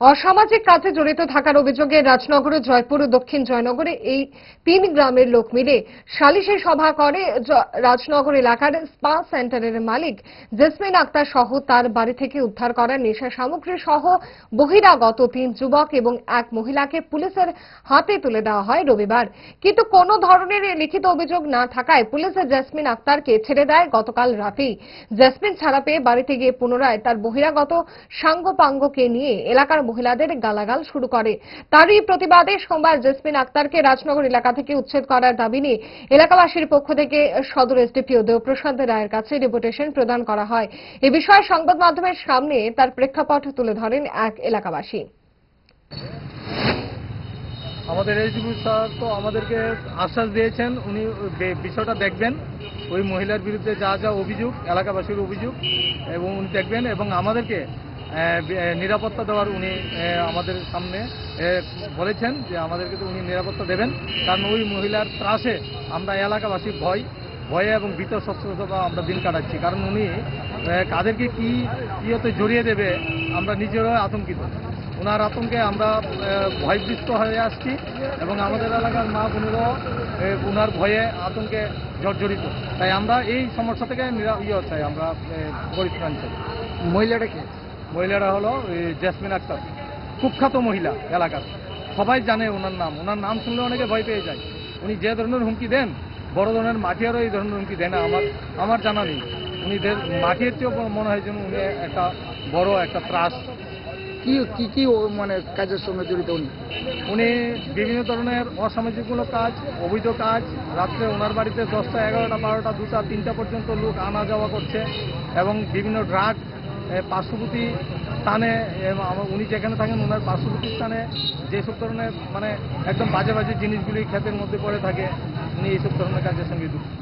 অসামাজিক কাজে জড়িত থাকার অভিযোগে রাজনগরে জয়পুর ও দক্ষিণ জয়নগরে এই তিন গ্রামের লোক মিলে সালিশে সভা করে রাজনগর এলাকার স্পা সেন্টারের মালিক জেসমিন আক্তার সহ তার বাড়ি থেকে উদ্ধার করা নেশা সামগ্রী সহ বহিরাগত তিন যুবক এবং এক মহিলাকে পুলিশের হাতে তুলে দেওয়া হয় রবিবার। কিন্তু কোনো ধরনের লিখিত অভিযোগ না থাকায় পুলিশ জেসমিন আক্তারকে ছেড়ে দেয় গতকাল রাতেই। জেসমিন ছাড়া পেয়ে বাড়িতে গিয়ে পুনরায় তার বহিরাগত সাঙ্গপাঙ্গকে নিয়ে এলাকার মহিলাদের গালাগাল শুরু করে। তারই প্রতিবাদে সোমবার জেসমিন আক্তারকে রাজনগর এলাকা থেকে উচ্ছেদ করার দাবি নিয়ে এলাকাবাসীর পক্ষ থেকে সদর এসডিপিও দেবপ্রসাদ রায়ের কাছে ডেপুটেশন প্রদান করা হয়। এ বিষয়ে সংবাদ মাধ্যমের সামনে তার প্রেক্ষাপট তুলে ধরেন এক এলাকাবাসী। আমাদের এইচডিপি স্যার তো আমাদেরকে আশ্বাস দিয়েছেন, উনি বিষয়টা দেখবেন। ওই মহিলার বিরুদ্ধে যা যা অভিযোগ, এলাকাবাসীর অভিযোগ, এবং উনি দেখবেন, এবং আমাদেরকে নিরাপত্তা দেওয়ার উনি আমাদের সামনে বলেছেন যে আমাদেরকে উনি নিরাপত্তা দেবেন। কারণ ওই মহিলার ত্রাসে আমরা এলাকাবাসী ভয়, ভয়ে এবং ভীত সচ্ছলতা আমরা দিন কাটাচ্ছি। কারণ উনি কাদেরকে কি ইয়েতে জড়িয়ে দেবে, আমরা নিজেরাও আতঙ্কিত। ওনার আতঙ্কে আমরা ভয়ভীত হয়ে আসছি এবং আমাদের এলাকার মা বোনেরাও ওনার ভয়ে আতঙ্কে জর্জরিত। তাই আমরা এই সমস্যা থেকে ইয়ে চাই, আমরা পরিত্রাণ চাই। মহিলাটাকে মহিলারা হলো জেসমিন আক্তার কুখ্যাত মহিলা এলাকার। সবাই জানে ওনার নাম। ওনার নাম শুনলে অনেকে ভয় পেয়ে যায়। উনি যে ধরনের হুমকি দেন বড় ধরনের মাটিয়ারও এই ধরনের হুমকি দেন না। আমার আমার জানা নেই। উনি মাটির চেয়েও মনে হয় যেন উনি একটা বড় একটা ত্রাস। কি কি কি মানে কাজের সঙ্গে জড়িত উনি? উনি বিভিন্ন ধরনের অসামাজিকমূলক কাজ অবৈধ কাজ। রাত্রে ওনার বাড়িতে দশটা এগারোটা বারোটা দুটা তিনটা পর্যন্ত লোক আনা যাওয়া করছে এবং বিভিন্ন ড্রাগ পার্শ্ববর্তী স্থানে উনি যেখানে থাকেন, ওনার পার্শ্ববর্তী স্থানে যেসব ধরনের মানে একদম বাজে বাজে জিনিসগুলি ক্ষেতের মধ্যে পড়ে থাকে, উনি এইসব ধরনের কাজের সঙ্গে যুক্ত।